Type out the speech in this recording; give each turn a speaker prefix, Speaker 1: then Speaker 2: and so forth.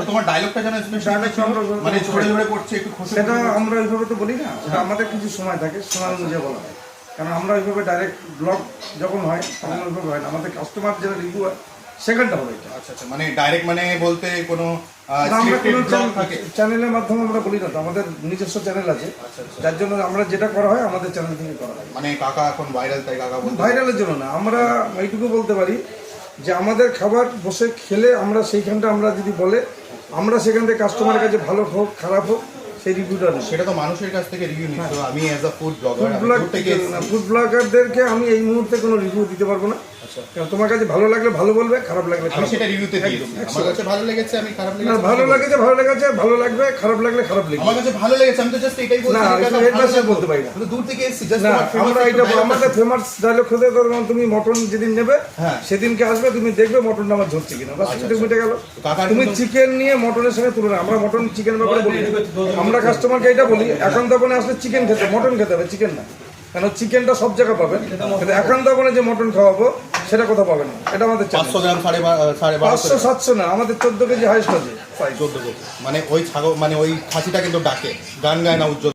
Speaker 1: ওটা তোমার ডায়লগটা যেন মানে। একটু
Speaker 2: সেটা আমরা ওইভাবে তো বলি না সেটা আমাদের কিছু সময় থাকে সময় অনুযায়ী বলা হয়। কারণ আমরা ওইভাবে ডাইরেক্ট ব্লগ যখন হয় তখন ওইভাবে হয় না। আমাদের কাস্টমার যেটা রিভিউ হয় সেখানটা হবে এটা
Speaker 1: আচ্ছা আচ্ছা মানে ডাইরেক্ট মানে বলতে কোনো
Speaker 2: চ্যানেলের মাধ্যমে আমরা বলি না তো আমাদের নিজস্ব চ্যানেল আছে। যার জন্য আমরা যেটা করা হয় আমাদের চ্যানেল থেকে করা হয়।
Speaker 1: মানে কাকা এখন ভাইরাল তাই কাকা
Speaker 2: ভাইরালের জন্য না আমরা এইটুকু বলতে পারি যে আমাদের খাবার বসে খেলে আমরা সেইখানটা আমরা যদি বলে আমরা সেখান থেকে কাস্টমারের কাছে ভালো হোক খারাপ হোক সেই রিভিউটা নেই
Speaker 1: সেটা তো মানুষের কাছ থেকে রিভিউ নিচ্ছ।
Speaker 2: হ্যাঁ।
Speaker 1: আমি অ্যাজ আ ফুড ব্লগার থেকে
Speaker 2: ফুড ব্লগারদেরকে আমি এই মুহূর্তে কোনো রিভিউ দিতে পারব না। কারণ তোমার কাছে ভালো লাগলে ভালো বলবে খারাপ লাগলে
Speaker 1: আমি সেটা রিভিউতে দিয়েছি আমার কাছে ভালো লেগেছে আমি খারাপ লেগেছে
Speaker 2: ভালো লাগেছে ভালো লেগেছে ভালো লাগবে খারাপ লাগলে খারাপ লাগবে
Speaker 1: আমার কাছে ভালো লেগেছে আমি তো জাস্ট এটাই বলছি
Speaker 2: না,
Speaker 1: যে কাকা
Speaker 2: এর
Speaker 1: ভালো
Speaker 2: পাশে
Speaker 1: লাগল।
Speaker 2: বলতে পারি না।
Speaker 1: দূর থেকে এসেছি জাস্ট
Speaker 2: আমরা এটা আমাদের ফেমাস ডায়লগ খেতে ধরুন তুমি মটন যেদিন নেবে
Speaker 1: হ্যাঁ।
Speaker 2: সেদিনকে আসবে তুমি দেখবে মটনটা আমার ঝরছে কিনা। বাস
Speaker 1: আচ্ছা,
Speaker 2: সেটা মিটে গেল। তুমি চিকেন নিয়ে মটনের সঙ্গে তুলনা আমরা মটন চিকেন ব্যাপারে বলি আমরা কাস্টমারকে এটা বলি এখন তখন আসলে চিকেন খেতে মটন খেতে হবে চিকেন না। কেন চিকেনটা সব জায়গায় পাবেন। কিন্তু এখন তখন যে মটন খাওয়াবো সেটা কোথাও পাবেন না এটা আমাদের
Speaker 1: পাঁচশো গ্রাম সাড়ে সাড়ে
Speaker 2: পাঁচশো সাতশো না আমাদের চোদ্দ কেজি হাইস্ট আছে।
Speaker 1: চোদ্দ কেজি। মানে ওই ছাগল মানে ওই খাসিটা কিন্তু ডাকে। গান গায় না উজ্জ্বল।